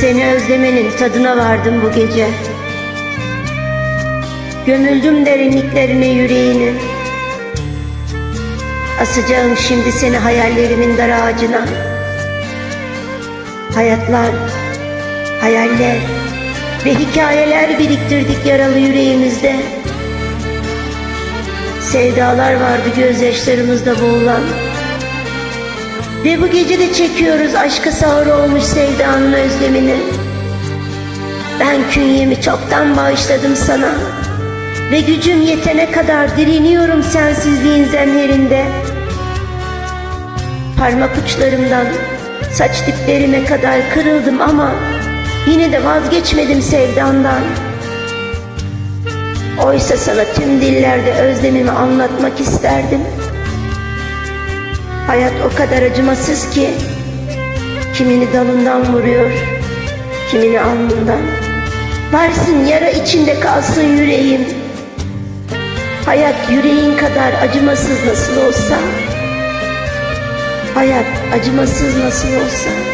Seni özlemenin tadına vardım bu gece. Gömüldüm derinliklerine yüreğinin. Asacağım şimdi seni hayallerimin dar ağacına. Hayatlar, hayaller ve hikayeler biriktirdik yaralı yüreğimizde. Sevdalar vardı gözyaşlarımızda boğulan. Ve bu gece de çekiyoruz aşka sahur olmuş sevdanın özlemini. Ben künyemi çoktan bağışladım sana. Ve gücüm yetene kadar direniyorum sensizliğin zemherinde. Parmak uçlarımdan saç diplerime kadar kırıldım ama yine de vazgeçmedim sevdandan. Oysa sana tüm dillerde özlemimi anlatmak isterdim. Hayat o kadar acımasız ki kimini dalından vuruyor, kimini alnından. Varsın yara içinde kalsın yüreğim. Hayat yüreğin kadar acımasız nasıl olsa, hayat acımasız nasıl olsa.